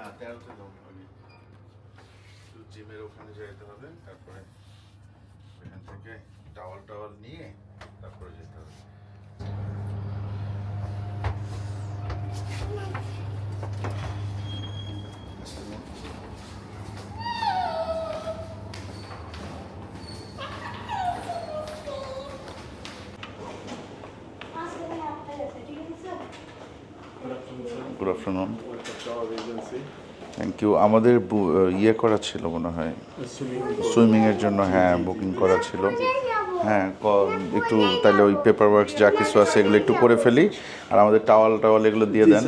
এয়ারতে দাও আগে জিমের ওখানে যেতে হবে তারপরে এখান থেকে টাওয়াল টাওয়াল নিয়ে তারপরে যেতে হবে। গুড আফটারনুন থ্যাংক ইউ আমাদের ইয়ে করা ছিল মনে হয়। সুইমিংয়ের জন্য হ্যাঁ বুকিং করা ছিল। হ্যাঁ একটু তাহলে ওই পেপার ওয়ার্কস যা কিছু আছে এগুলো একটু করে ফেলি। আর আমাদের টাওয়াল টাওয়াল এগুলো দিয়ে দেন।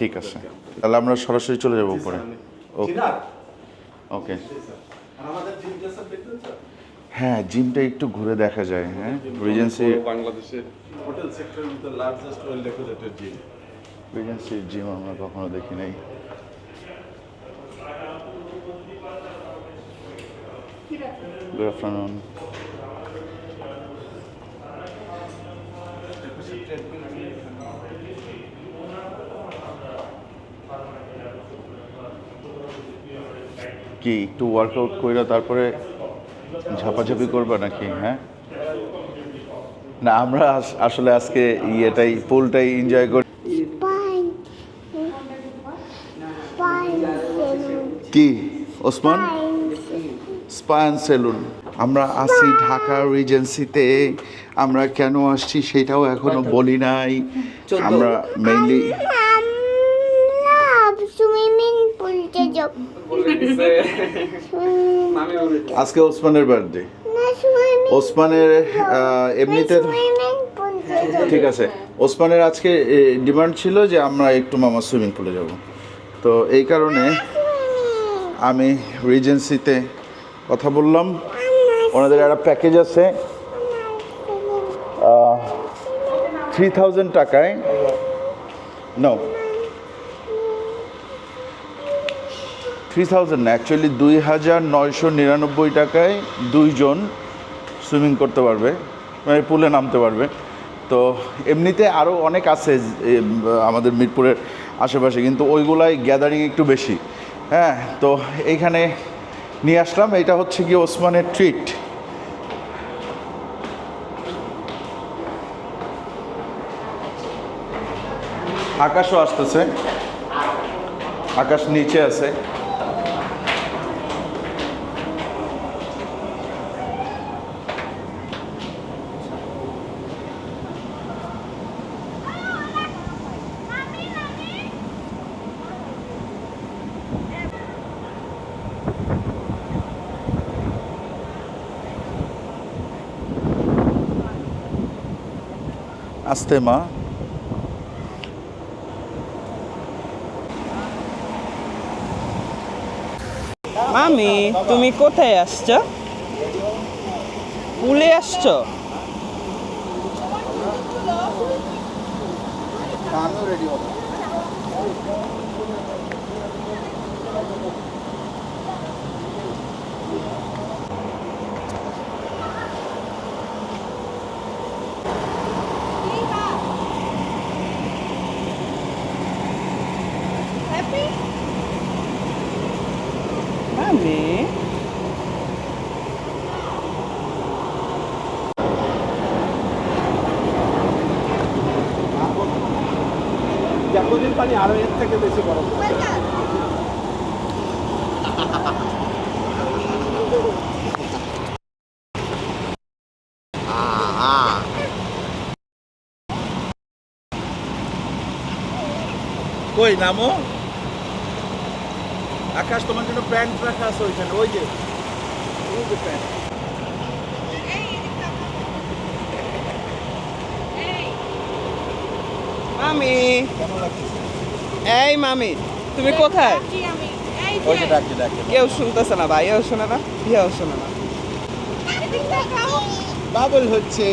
ঠিক আছে। তাহলে আমরা সরাসরি চলে যাব উপরে। ওকে। ওকে হ্যাঁ জিমটা একটু ঘুরে দেখা যায় হ্যাঁ। রিজেন্সি বাংলাদেশের হোটেল সেক্টরের মধ্যে লার্জেস্ট ওয়েল জিম জিম আমরা কখনো দেখি নাই। গুড আফটারনুন কি, একটু ওয়ার্কআউট কইরা তারপরে ঝাপাঝাপি করবা নাকি হ্যাঁ? না, আমরা আসলে আজকে ইয়েটাই পুলটাই এনজয় করি কি ওসমান? Spine. স্পায়ান সেলুন। আমরা আসি ঢাকা রিজেন্সিতে আমরা কেন আসছি সেটাও এখনও বলি নাই। আমরা মেইনলি আজকে ওসমানের বার্থডে ওসমানের এমনিতে ঠিক আছে। ওসমানের আজকে ডিমান্ড ছিল যে আমরা একটু মামা সুইমিং পুলে যাব। তো এই কারণে আমি রিজেন্সিতে কথা বললাম। ওনাদের একটা প্যাকেজ আছে। থ্রি থাউজেন্ড টাকায়। নো থ্রি থাউজেন্ড না অ্যাকচুয়ালি দুই হাজার নয়শো নিরানব্বই টাকায় দুইজন সুইমিং করতে পারবে মানে পুলে নামতে পারবে। তো এমনিতে আরও অনেক আছে আমাদের মিরপুরের আশেপাশে, কিন্তু ওইগুলাই গ্যাদারিং একটু বেশি। হ্যাঁ তো এইখানে নিয়ে আসলাম। এটা হচ্ছে গিয়ে ওসমানের ট্রিট আকাশও আসতেছে। আকাশ নিচে আছে। আস্তে মা মামি তুমি কোথায় আসছো? পুলে আসছো? মামি যতদিন পানি আরও এর থেকে বেশি বরফ কই নামো আকাশ তোমার জন্য প্যান্ট রাখা আছে ওইখানে ওই যে। ওই যে প্যান্ট। মামি এই মামি তুমি কোথায়? ওই যে ডাকছে ডাকছে। কেউ শুনতেছে না ভাইও শোনে না কেউ শোনে না। বাবুল হচ্ছে।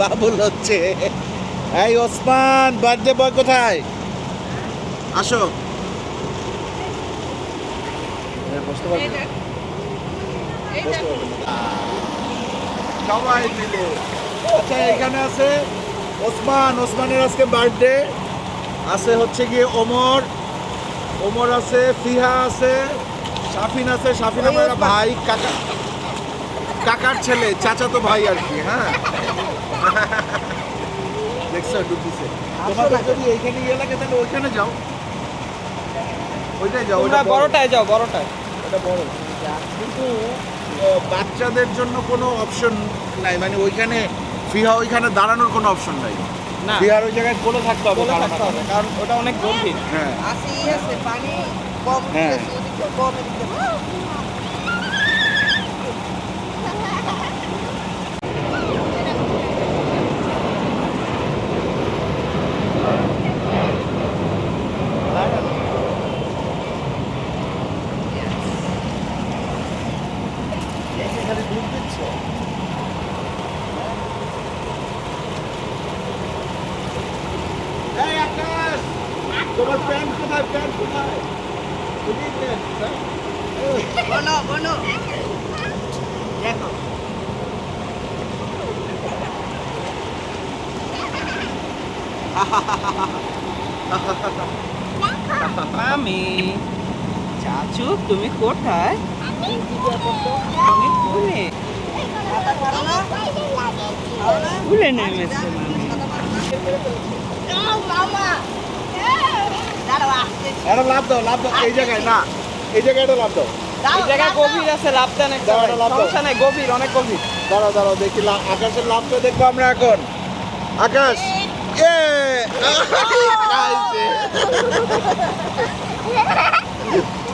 বাবুল হচ্ছে। এই ওসমান বার্থডে বয় কোথায়? আসো। সবাই মিলে। আচ্ছা এখানে আছে ওসমান। ওসমানের আজকে বার্থডে। আছে হচ্ছে গিয়ে ওমর। ওমর আছে ফিহা আছে শাফিন আছে। শাফিন আমার ভাই কাকা। কাকার ছেলে চাচাতো ভাই আর কি হ্যাঁ? দেখছ ডুবতেছে। তোমাদের যদি এইখানে ইয়ে লাগে তাহলে ওইখানে যাও। ওইটাই যাও বড়। বড়টায় যাও বড়টায়। ওটা বড়। কিন্তু বাচ্চাদের জন্য কোনো অপশন নাই। মানে ওইখানে ফিহা ওইখানে দাঁড়ানোর কোনো অপশন নাই। না। ফিহার ওই জায়গায় কোলে থাকতে হবে থাকতে হবে কারণ ওটা অনেক গভীর হ্যাঁ। আসি আছে পানি কম হ্যাঁ। কম তোমার প্যান্ট কোথায় প্যান্ট কোথায় কোথায় প্যান্ট স্যার বলো বলো দেখো মামি চাচু তুমি কোথায় আমি ভুলে ভুলে নেমেছে লাভ দাও লাভ দাও। এই জায়গায় না। এই জায়গায় এটা লাভ দাও। এই জায়গায় গভীর আছে লাভ দেন একটা লাভ দাও। সমস্যা নাই গভীর অনেক গভীর। দাঁড়াও দাঁড়াও দেখি আকাশের লাভটা দেখব আমরা এখন। আকাশ! এ!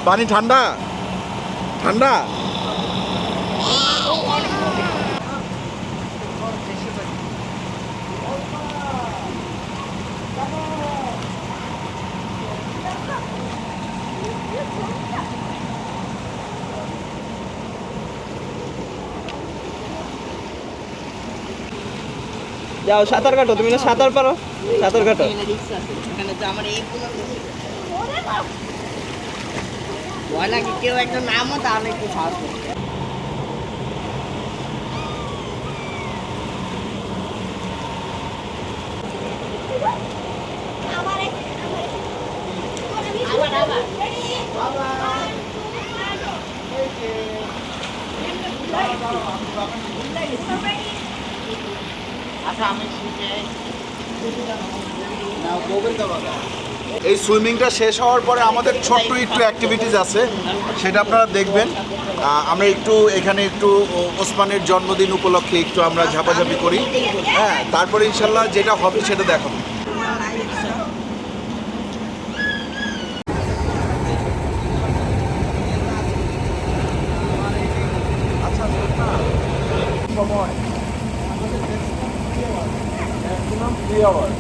পানি ঠান্ডা? ঠান্ডা? যাও সাঁতার কাটো তুমি না সাঁতার পারো? সাঁতার কাটো। ভয় লাগে কেউ একটা নামও তাহলে একটু সাহস করবে এই সুইমিংটা শেষ হওয়ার পরে আমাদের ছোট্ট একটু অ্যাক্টিভিটিস আছে, সেটা আপনারা দেখবেন। আমরা একটু এখানে একটু ওসমানের জন্মদিন উপলক্ষে একটু আমরা ঝাপাঝাপি করি। হ্যাঁ তারপরে ইনশাল্লাহ যেটা হবে সেটা দেখাবো সময় ম্যাক্সিমাম থ্রি আওয়ার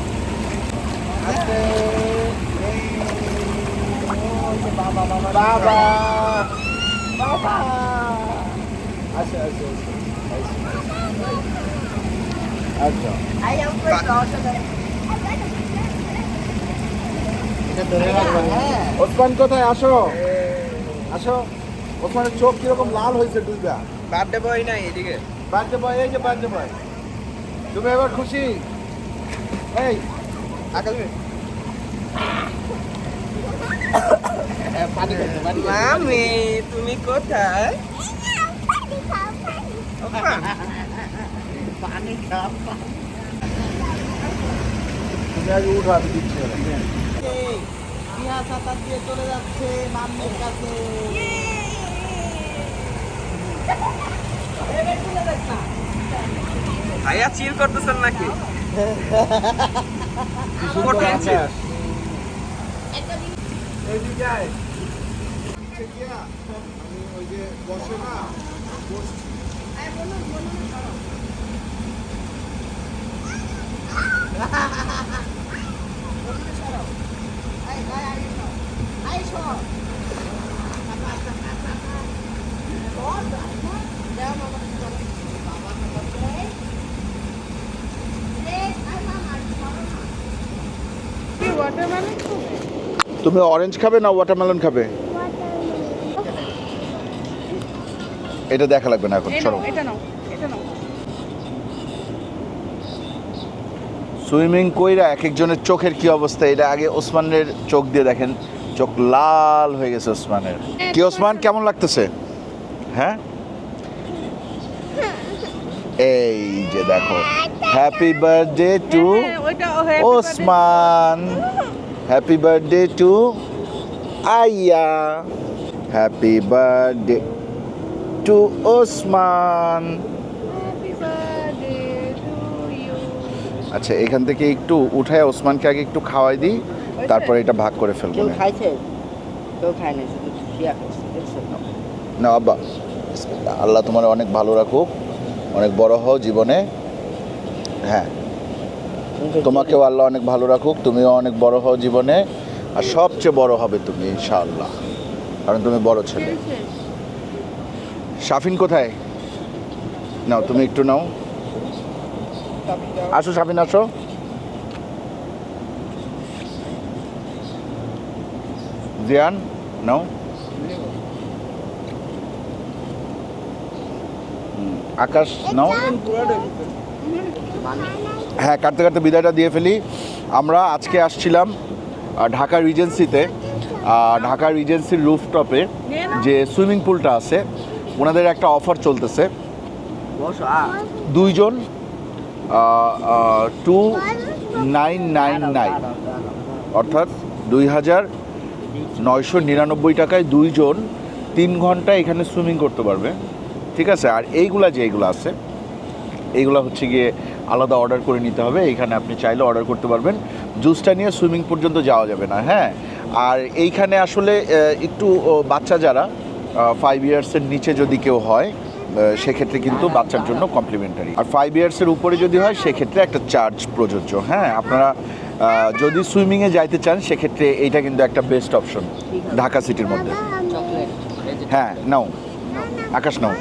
বাবা বাবা আচ্ছা আচ্ছা আচ্ছা ওসমান কোথায়? আসো। আসো। ওসমানের চোখ কীরকম লাল হয়েছে দুইটা। বার্থডে বয় নাই এদিকে। বার্থডে বয় এই যে বার্থডে বয়। তুমি এবার খুশি? এই আকাশ মামি তুমি কোথায় পানি খাও তুমি আগে উঠো আমি দিচ্ছি ওরা। বিহা সাঁতার দিয়ে চলে যাচ্ছে মাম্মির কাছে ভাইয়া চিল করতেছেন নাকি কঠিন। আমি ওই যে বসে না বসছি। তুমি অরেঞ্জ খাবে না ওয়াটারমেলন খাবে? এটা দেখা লাগবে না এখন সরো। নাও সুইমিং কইরা এক একজনের চোখের কি অবস্থা? এটা আগে ওসমানের চোখ দিয়ে দেখেন। চোখ লাল হয়ে গেছে ওসমানের। কি ওসমান কেমন লাগতেছে? হ্যাঁ? এই যে দেখো happy birthday to Osman. Happy birthday to আইয়া happy birthday to Osman Happy birthday to you. আচ্ছা এখান থেকে একটু উঠায় ওসমানকে আগে একটু খাওয়াই দিই তারপরে এটা ভাগ করে ফেলব কেউ না। আব্বা। আল্লাহ তোমার অনেক ভালো রাখুক অনেক বড় হও জীবনে হ্যাঁ তোমাকেও আল্লাহ অনেক ভালো রাখুক, তুমিও অনেক বড় হও জীবনে, আর সবচেয়ে বড় হবে তুমি ইনশাআল্লাহ, কারণ তুমি বড় ছেলে। শাফিন কোথায়? নাও, তুমি একটু নাও। আসো শাফিন, আসো। জিয়ান, নাও। আকাশ, নাও। হ্যাঁ কাটতে কাটতে বিদায়টা দিয়ে ফেলি। আমরা আজকে আসছিলাম ঢাকা রিজেন্সিতে ঢাকা রিজেন্সির রুফটপে যে সুইমিং পুলটা আছে, ওনাদের একটা অফার চলতেছে। দুইজন টু নাইন নাইন নাইন অর্থাৎ দুই হাজার নয়শো নিরানব্বই টাকায় দুইজন তিন ঘণ্টা এখানে সুইমিং করতে পারবে। ঠিক আছে? আর এইগুলা যে এইগুলো আছে এইগুলো হচ্ছে গিয়ে আলাদা অর্ডার করে নিতে হবে। এইখানে আপনি চাইলে অর্ডার করতে পারবেন। জুসটা নিয়ে সুইমিং পর্যন্ত যাওয়া যাবে না হ্যাঁ? আর এইখানে আসলে একটু বাচ্চা যারা ফাইভ ইয়ার্সের নিচে যদি কেউ হয় সেক্ষেত্রে কিন্তু বাচ্চার জন্য কমপ্লিমেন্টারি আর ফাইভ ইয়ার্সের উপরে যদি হয় সেক্ষেত্রে একটা চার্জ প্রযোজ্য হ্যাঁ? আপনারা যদি সুইমিংয়ে যাইতে চান সেক্ষেত্রে এইটা কিন্তু একটা বেস্ট অপশন ঢাকা সিটির মধ্যে। হ্যাঁ নাও। আকাশ নাও।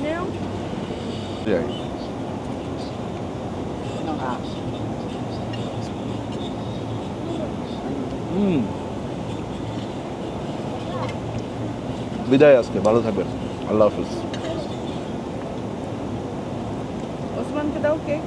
বড় চামচ আছে আ হুম বিদায় আজকে ভালো থাকবেন আল্লাহ হাফিজ ওসমানকে দাও কেক